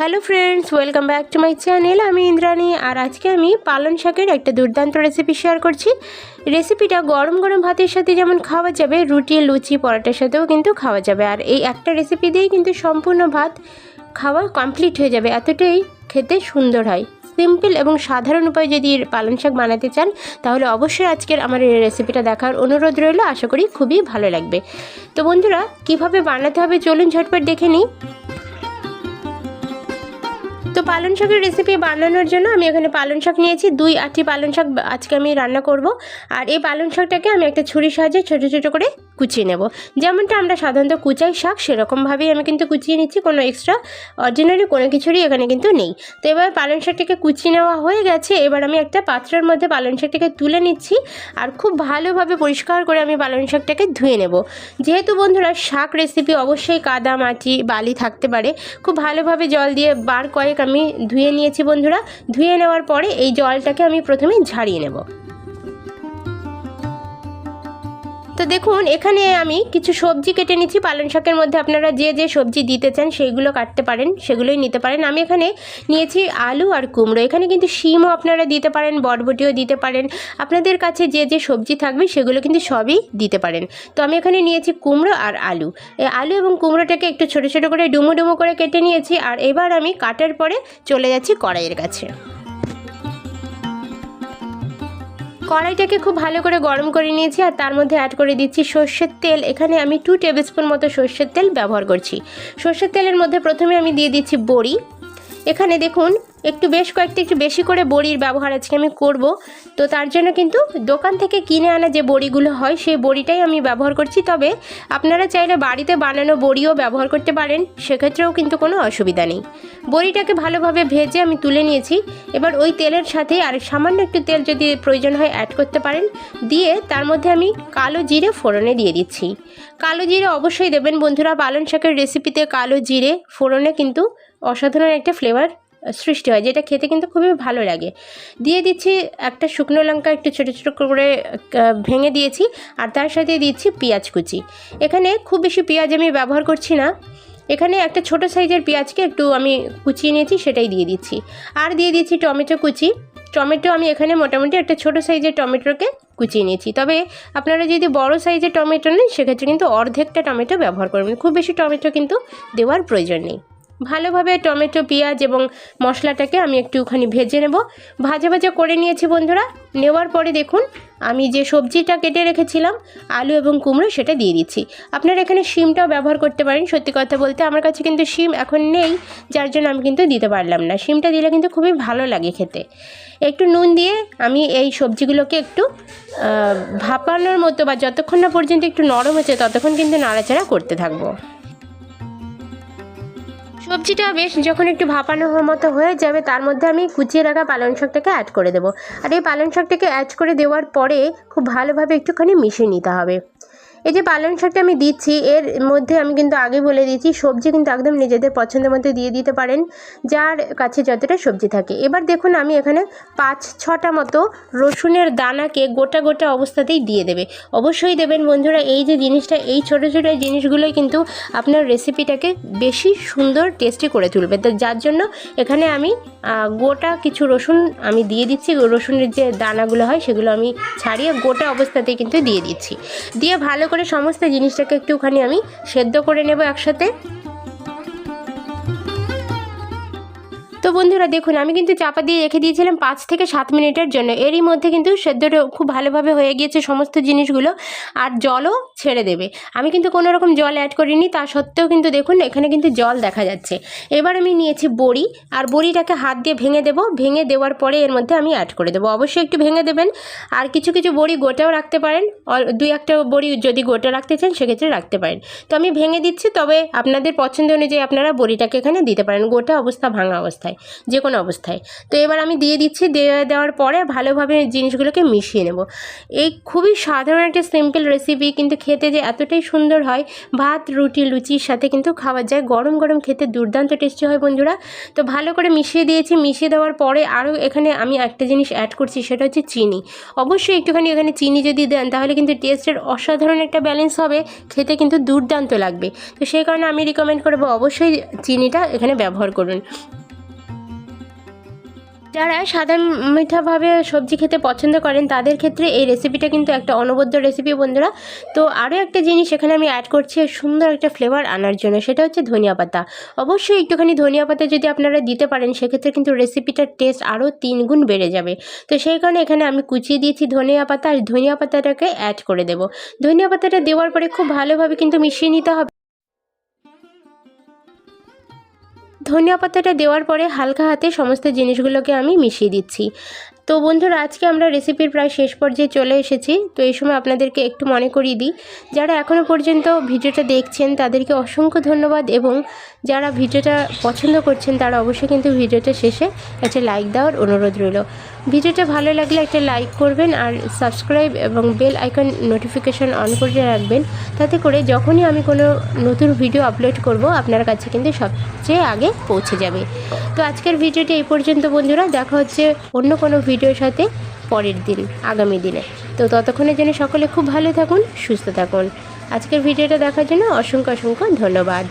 Hello friends welcome back to my channel আমি ইন্দ্রাণী, আর আজকে আমি পালন শাকের একটা দুর্দান্ত রেসিপি শেয়ার করছি। রেসিপিটা গরম গরম ভাতের সাথে যেমন খাওয়া যাবে, রুটি, লুচি, পরোটার সাথেও কিন্তু খাওয়া যাবে। আর এই একটা রেসিপি দিয়েই কিন্তু সম্পূর্ণ ভাত খাওয়া কমপ্লিট হয়ে যাবে। এতটাই খেতে সুন্দর হয়। সিম্পল এবং সাধারণ উপায়ে যদি পালন শাক বানাতে চান, তাহলে অবশ্যই আজকের আমার এই রেসিপিটা দেখার অনুরোধ রইল। আশা করি খুবই ভালো লাগবে। তো বন্ধুরা, কীভাবে বানাতে হবে চলুন ঝটপট দেখে নিই। তো পালন শাকের রেসিপি বানানোর জন্য আমি এখানে পালন শাক নিয়েছি। দুই আটটি পালন শাক আজকে আমি রান্না করব। আর এই পালন শাকটাকে আমি একটা ছুরির সাহায্যে ছোটো ছোটো করে কুচিয়ে নেব। যেমনটা আমরা সাধারণত কুচাই শাক, সেরকমভাবেই আমি কিন্তু কুচিয়ে নিচ্ছি। কোনো এক্সট্রা অর্ডিনারি কোনো কিছুরই এখানে কিন্তু নেই। তো এবার পালন শাকটাকে কুচিয়ে নেওয়া হয়ে গেছে। এবার আমি একটা পাত্রের মধ্যে পালন শাকটাকে তুলে নিচ্ছি। আর খুব ভালোভাবে পরিষ্কার করে আমি পালন শাকটাকে ধুয়ে নেব। যেহেতু বন্ধুরা শাক রেসিপি অবশ্যই কাদা মাটি বালি থাকতে পারে। খুব ভালোভাবে জল দিয়ে বার কয়েক আমি ধুয়ে নিয়েছি বন্ধুরা। ধুয়ে নেওয়ার পরে এই জলটাকে আমি প্রথমে ঝাড়িয়ে নেব। তো দেখুন, এখানে আমি কিছু সবজি কেটে নিচ্ছি। পালং শাকের মধ্যে আপনারা যে যে সবজি দিতে চান সেইগুলো কাটতে পারেন, সেগুলোই নিতে পারেন। আমি এখানে নিয়েছি আলু আর কুমড়ো। এখানে কিন্তু শিমও আপনারা দিতে পারেন বটবটিও দিতে পারেন। আপনাদের কাছে যে যে সবজি থাকবে, সেগুলো কিন্তু সবই দিতে পারেন। তো আমি এখানে নিয়েছি কুমড়ো আর আলু। এই আলু এবং কুমড়োটাকে একটু ছোটো ছোটো করে ডুমো ডুমো করে কেটে নিয়েছি। আর এবার আমি কাটার পরে চলে যাচ্ছি কড়াইয়ের কাছে। কড়াইটাকে খুব ভালো করে গরম করে নিয়েছি আর তার মধ্যে অ্যাড করে দিচ্ছি সর্ষের তেল। এখানে আমি টু টেবিল স্পুন মতো সর্ষের তেল ব্যবহার করছি। সর্ষের তেলের মধ্যে প্রথমে আমি দিয়ে দিচ্ছি বড়ি। এখানে দেখুন একটু বেশ কয়েকটি একটু বেশি করে বড়ির ব্যবহার আজকে আমি করব। তো তার জন্য কিন্তু দোকান থেকে কিনে আনা যে বড়িগুলো হয়, সেই বড়িটাই আমি ব্যবহার করছি। তবে আপনারা চাইলে বাড়িতে বানানো বড়িও ব্যবহার করতে পারেন, সেক্ষেত্রেও কিন্তু কোনো অসুবিধা নেই। বড়িটাকে ভালোভাবে ভেজে আমি তুলে নিয়েছি। এবার ওই তেলের সাথে আর সামান্য একটু তেল যদি প্রয়োজন হয় অ্যাড করতে পারেন। দিয়ে তার মধ্যে আমি কালো জিরে ফোড়নে দিয়ে দিচ্ছি। কালো জিরে অবশ্যই দেবেন বন্ধুরা পালন শাকের রেসিপিতে কালো জিরে ফোড়নে কিন্তু অসাধারণ একটা ফ্লেভার সৃষ্টি হয়, যেটা খেতে কিন্তু খুবই ভালো লাগে। দিয়ে দিচ্ছি একটা শুকনো লঙ্কা, একটু ছোটো ছোটো করে ভেঙে দিয়েছি, আর তার সাথে দিচ্ছি পেঁয়াজ কুচি। এখানে খুব বেশি পেঁয়াজ আমি ব্যবহার করছি না। এখানে একটা ছোট সাইজের পেঁয়াজকে একটু আমি কুচিয়ে নিয়েছি, সেটাই দিয়ে দিচ্ছি। আর দিয়ে দিচ্ছি টমেটো কুচি। টমেটো আমি এখানে মোটামুটি একটা ছোট সাইজের টমেটোকে কুচিয়ে নিয়েছি। তবে আপনারা যদি বড় সাইজের টমেটো নেন, সেক্ষেত্রে কিন্তু অর্ধেকটা টমেটো ব্যবহার করবেন। খুব বেশি টমেটো কিন্তু দেওয়ার প্রয়োজন নেই। ভালোভাবে টমেটো, পেঁয়াজ এবং মশলাটাকে আমি একটুখানি ভেজে নেব। ভাজা ভাজা করে নিয়েছি বন্ধুরা। নেওয়ার পরে দেখুন, আমি যে সবজিটা কেটে রেখেছিলাম, আলু এবং কুমড়ো সেটা দিয়ে দিচ্ছি। আপনারা এখানে শিমটাও ব্যবহার করতে পারেন, সত্যি কথা বলতে। আমার কাছে কিন্তু শিম এখন নেই, যার জন্য আমি কিন্তু দিতে পারলাম না। শিমটা দিলে কিন্তু খুবই ভালো লাগে খেতে। একটু নুন দিয়ে আমি এই সবজিগুলোকে একটু ভাপানোর মতো বা যতক্ষণ না পর্যন্ত একটু নরম হচ্ছে, ততক্ষণ কিন্তু নাড়াচাড়া করতে থাকব। সবজিটা বেশ যখন একটু ভাপানো মতো হয়ে যাবে, তার মধ্যে আমি কুচিয়ে রাখা পালং শাকটাকে অ্যাড করে দেবো। আর এই পালং শাকটাকে অ্যাড করে দেওয়ার পরে খুব ভালোভাবে একটুখানি মিশিয়ে নিতে হবে। এই যে পালং শাকটা আমি দিচ্ছি, এর মধ্যে আমি কিন্তু আগে বলে দিচ্ছি সবজি কিন্তু একদম নিজেদের পছন্দের মধ্যে দিয়ে দিতে পারেন, যার কাছে যতটা সবজি থাকে। এবার দেখুন আমি এখানে পাঁচ ছটা মতো রসুনের দানাকে গোটা গোটা অবস্থাতেই দিয়ে দেবে। অবশ্যই দেবেন বন্ধুরা, এই যে জিনিসটা, এই ছোটো ছোটো জিনিসগুলোই কিন্তু আপনার রেসিপিটাকে বেশি সুন্দর, টেস্টি করে তুলবে। তো যার জন্য এখানে আমি গোটা কিছু রসুন আমি দিয়ে দিচ্ছি, রসুনের যে দানাগুলো হয় সেগুলো আমি ছাড়িয়ে গোটা অবস্থাতেই কিন্তু দিয়ে দিচ্ছি। দিয়ে ভালো করে সমস্ত জিনিসটাকে একটুখানি আমি সেদ্ধ করে নেব একসাথে। তো বন্ধুরা দেখুন, আমি কিন্তু চাপা দিয়ে রেখে দিয়েছিলাম পাঁচ থেকে সাত মিনিটের জন্য। এরই মধ্যে কিন্তু সেদ্ধটা খুব ভালোভাবে হয়ে গিয়েছে সমস্ত জিনিসগুলো, আর জলও ছেড়ে দেবে। আমি কিন্তু কোনো রকম জল অ্যাড করিনি, তা সত্ত্বেও কিন্তু দেখুন, এখানে কিন্তু জল দেখা যাচ্ছে। এবার আমি নিয়েছি বড়ি, আর বড়িটাকে হাত দিয়ে ভেঙে দেবো। ভেঙে দেওয়ার পরে এর মধ্যে আমি অ্যাড করে দেবো। অবশ্যই একটু ভেঙে দেবেন, আর কিছু কিছু বড়ি গোটাও রাখতে পারেন। দুই একটা বড়ি যদি গোটা রাখতে চান, সেক্ষেত্রে রাখতে পারেন। তো আমি ভেঙে দিচ্ছি, তবে আপনাদের পছন্দ অনুযায়ী আপনারা বড়িটাকে এখানে দিতে পারেন। গোটা অবস্থা ভাঙা অবস্থায়। যে কোনো অবস্থায়। তো এবার আমি দিয়ে দিচ্ছি, দিয়ে দেওয়ার পরে ভালোভাবে জিনিসগুলোকে মিশিয়ে নেব। এই খুবই সাধারণ একটা সিম্পল রেসিপি কিন্তু খেতে যে এতটাই সুন্দর হয়, ভাত, রুটি, লুচির সাথে কিন্তু খাওয়া যায়। গরম গরম খেতে দুর্দান্ত টেস্টি হয় বন্ধুরা। তো ভালো করে মিশিয়ে দিয়েছি, মিশিয়ে দেওয়ার পরে আরও এখানে আমি একটা জিনিস অ্যাড করছি, সেটা হচ্ছে চিনি। অবশ্যই একটুখানি এখানে চিনি যদি দেন, তাহলে কিন্তু টেস্টের অসাধারণ একটা ব্যালেন্স হবে, খেতে কিন্তু দুর্দান্ত লাগবে। তো সেই কারণে আমি রিকমেন্ড করব অবশ্যই চিনিটা এখানে ব্যবহার করুন। যারা সাধারণ মিঠাভাবে সবজি খেতে পছন্দ করেন, তাদের ক্ষেত্রে এই রেসিপিটা কিন্তু একটা অনবদ্য রেসিপি বন্ধুরা। তো আরও একটা জিনিস এখানে আমি অ্যাড করছি সুন্দর একটা ফ্লেভার আনার জন্য, সেটা হচ্ছে ধনিয়া পাতা। অবশ্যই একটুখানি ধনিয়া পাতা যদি আপনারা দিতে পারেন, সেক্ষেত্রে কিন্তু রেসিপিটার টেস্ট আরও তিন গুণ বেড়ে যাবে। তো সেই কারণে এখানে আমি কুচিয়ে দিয়েছি ধনিয়া পাতা, আর ধনিয়া পাতাটাকে অ্যাড করে দেবো। ধনিয়া পাতাটা দেওয়ার পরে খুব ভালোভাবে কিন্তু মিশিয়ে নিতে হবে। ধনিয়া পাতাটা দেওয়ার পরে হালকা হাতে সমস্ত জিনিসগুলোকে আমি মিশিয়ে দিচ্ছি। তো বন্ধুরা, আজকে আমরা রেসিপির প্রায় শেষ পর্যায়ে চলে এসেছি। তো এই সময় আপনাদেরকে একটু মনে করিয়ে দিই, যারা এখনও পর্যন্ত ভিডিওটা দেখছেন, তাদেরকে অসংখ্য ধন্যবাদ এবং যারা ভিডিওটা পছন্দ করছেন, তারা অবশ্যই কিন্তু ভিডিওটা শেষে একটা লাইক দেওয়ার অনুরোধ রইল। ভিডিওটা ভালো লাগলে একটা লাইক করবেন আর সাবস্ক্রাইব এবং বেল আইকন নোটিফিকেশন অন করে রাখবেন। তাতে করে যখনই আমি কোনো নতুন ভিডিও আপলোড করব, আপনার কাছে কিন্তু সবচেয়ে আগে পৌঁছে যাবে। তো আজকের ভিডিওটি এই পর্যন্ত বন্ধুরা, দেখা হচ্ছে অন্য কোনো ভিডিওর সাথে পরের দিন, আগামী দিনে। তো ততক্ষণের জন্য সকলে খুব ভালো থাকুন, সুস্থ থাকুন। আজকের ভিডিওটা দেখার জন্য অসংখ্য অসংখ্য ধন্যবাদ।